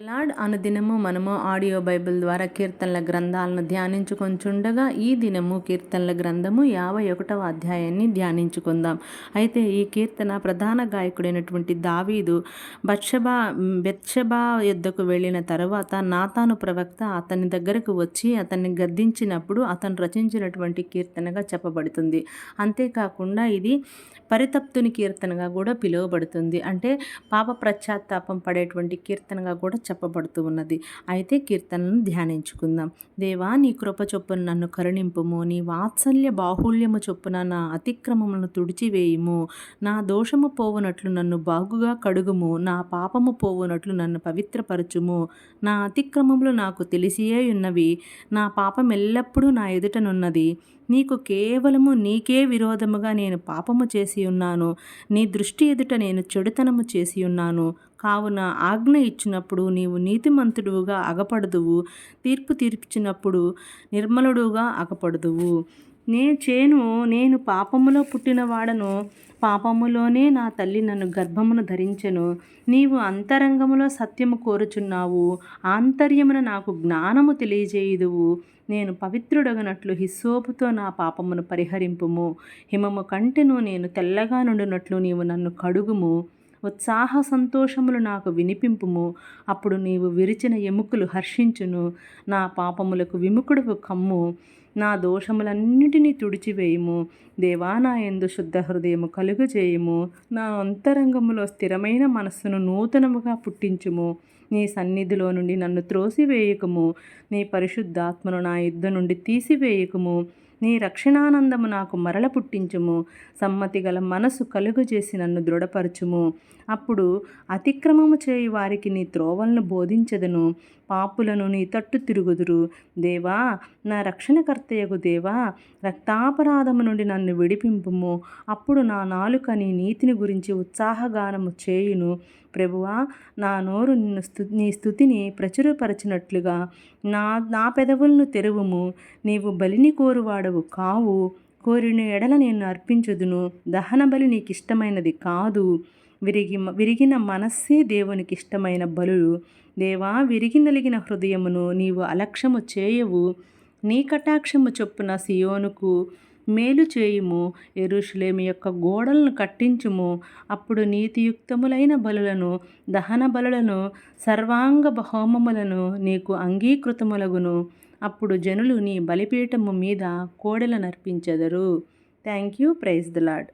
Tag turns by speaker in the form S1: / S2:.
S1: Lord అనుదినము మనము audio Bible ద్వారా కీర్తనల గ్రంథాలను ధ్యానించుకొంచుండగా ఈ దినము కీర్తనల గ్రంథము యాభై ఒకటవ అధ్యాయాన్ని ధ్యానించుకుందాం. అయితే ఈ కీర్తన ప్రధాన గాయకుడైనటువంటి దావీదు బత్షబా బెత్షబా యుద్ధకు వెళ్ళిన తర్వాత నాతాను ప్రవక్త అతని దగ్గరకు వచ్చి అతన్ని గద్దించినప్పుడు అతను రచించినటువంటి కీర్తనగా చెప్పబడుతుంది. అంతేకాకుండా ఇది పరితప్తుని కీర్తనగా కూడా పిలువబడుతుంది. అంటే పాప ప్రత్యాత్తాపం పడేటువంటి కీర్తనగా కూడా చెప్పబడుతూ ఉన్నది. అయితే కీర్తనను ధ్యానించుకుందాం. దేవా నీ కృప చొప్పున నన్ను కరుణింపుము. నీ వాత్సల్య బాహుల్యము చొప్పున నా అతిక్రమములను తుడిచివేయుము. నా దోషము పోవునట్లు నన్ను బాగుగా కడుగుము. నా పాపము పోవునట్లు నన్ను పవిత్రపరచుము. నా అతిక్రమములు నాకు తెలిసియే ఉన్నవి. నా పాపం ఎల్లప్పుడూ నా ఎదుటనున్నది నీకు కేవలము నీకే విరోధముగా నేను పాపము చేసి ఉన్నాను. నీ దృష్టి ఎదుట నేను చెడుతనము చేసి ఉన్నాను. కావున ఆజ్ఞ ఇచ్చినప్పుడు నీవు నీతిమంతుడుగా అగపడదువు. తీర్పు తీర్చినప్పుడు నిర్మలుడుగా అగపడదువు. నే చేను నేను పాపములో పుట్టినవాడను. పాపములోనే నా తల్లి నన్ను గర్భమును ధరించెను. నీవు అంతరంగములో సత్యము కోరుచున్నావు. ఆంతర్యమున నాకు జ్ఞానము తెలియజేయుదువు. నేను పవిత్రుడగనట్లు హిస్సోపుతో నా పాపమును పరిహరింపుము. హిమము కంటెను నేను తెల్లగా నుండినట్లు నీవు నన్ను కడుగుము. ఉత్సాహ సంతోషములు నాకు వినిపింపుము. అప్పుడు నీవు విరిచిన ఎముకలు హర్షించును. నా పాపములకు విముకుడుకు కమ్ము. నా దోషములన్నిటినీ తుడిచివేయుము. దేవా నా ఎందు శుద్ధ హృదయము కలుగు నా అంతరంగములో స్థిరమైన మనస్సును నూతనముగా పుట్టించుము. నీ సన్నిధిలో నుండి నన్ను త్రోసివేయకము. నీ పరిశుద్ధాత్మను నా యుద్ధ నుండి తీసివేయకము. నీ రక్షణానందము నాకు మరల పుట్టించుము. సమ్మతి గల మనసు కలుగజేసి నన్ను దృఢపరచుము. అప్పుడు అతిక్రమము చేయి వారికి నీ త్రోవలను బోధించదను. పాపులను నీ తట్టు తిరుగుదురు. దేవా నా రక్షణకర్తయగు దేవా రక్తాపరాధము నుండి నన్ను విడిపింపుము. అప్పుడు నా నాలుక నీ నీతిని గురించి ఉత్సాహగానము చేయును. ప్రభువా నా నోరు నిన్ను స్థు నీ స్థుతిని ప్రచురపరచినట్లుగా నా నా పెదవులను తెరువుము. నీవు బలిని కోరువాడు వాడవు కావు కోరిన ఎడల నేను అర్పించుదును. దహన బలి నీకు ఇష్టమైనది కాదు. విరిగి విరిగిన మనస్సే దేవునికి ఇష్టమైన బలులు. దేవా విరిగి నలిగిన హృదయమును నీవు అలక్ష్యము చేయవు. నీ కటాక్షము చొప్పున సియోనుకు మేలు చేయుము. ఎరుషులేమి యొక్క గోడలను కట్టించుము. అప్పుడు నీతియుక్తములైన బలులను దహన బలులను సర్వాంగ హోమములను నీకు అంగీకృతములగును. అప్పుడు జనులు నీ బలిపీఠము మీద కోడెలను అర్పించెదరు. Thank you praise the Lord